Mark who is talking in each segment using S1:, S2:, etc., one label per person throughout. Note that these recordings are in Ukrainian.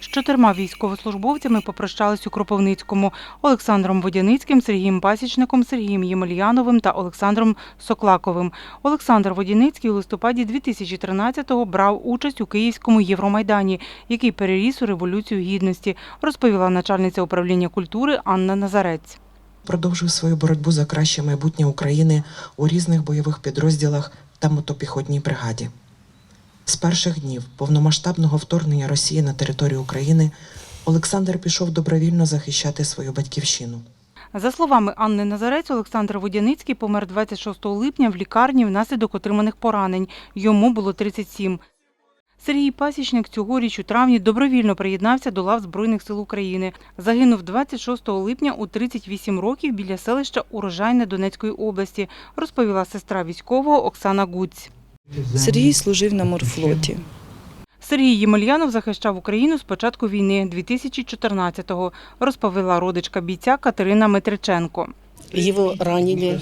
S1: З чотирма військовослужбовцями попрощались у Кропивницькому Олександром Водяницьким, Сергієм Пасічником, Сергієм Ємельяновим та Олександром Соклаковим. Олександр Водяницький у листопаді 2013-го брав участь у Київському Євромайдані, який переріс у Революцію Гідності, розповіла начальниця управління культури Анна Назарець.
S2: продовжив свою боротьбу за краще майбутнє України у різних бойових підрозділах та мотопіхотній бригаді. З перших днів повномасштабного вторгнення Росії на територію України Олександр пішов добровільно захищати свою батьківщину.
S1: За словами Анни Назарець, Олександр Водяницький помер 26 липня в лікарні внаслідок отриманих поранень. Йому було 37. Сергій Пасічник цьогоріч у травні добровільно приєднався до лав Збройних сил України. Загинув 26 липня у 38 років біля селища Урожайне Донецької області, розповіла сестра військового Оксана Гуць.
S3: Сергій служив на морфлоті.
S1: Сергій Ємельянов захищав Україну з початку війни 2014-го, розповіла родичка бійця Катерина Митриченко.
S4: Его ранили.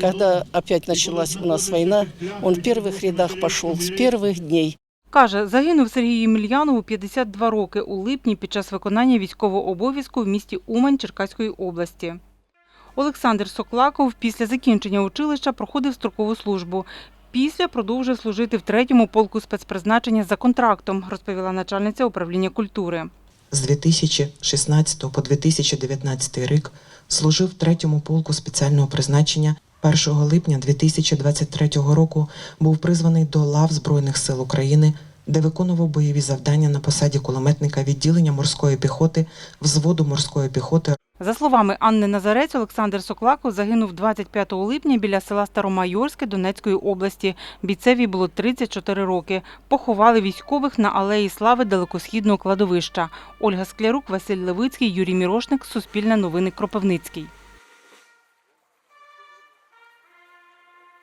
S4: Когда опять началась у нас война, он в первых рядах пошел с первых дней.
S1: Каже, загинув Сергій Ємельянов у 52 роки у липні під час виконання військового обов'язку в місті Умань Черкаської області. Олександр Соклаков після закінчення училища проходив строкову службу. Після продовжив служити в третьому полку спецпризначення за контрактом, розповіла начальниця управління культури.
S2: З 2016 по 2019 рік служив в третьому полку спеціального призначення. 1 липня 2023 року був призваний до лав Збройних сил України, де виконував бойові завдання на посаді кулеметника відділення морської піхоти взводу морської піхоти
S1: За словами Анни Назарець, Олександр Соклаков загинув 25 липня біля села Старомайорське Донецької області. Бійцеві було 34 роки. Поховали військових на алеї слави далекосхідного кладовища. Ольга Склярук, Василь Левицький, Юрій Мірошник, Суспільне новини Кропивницький.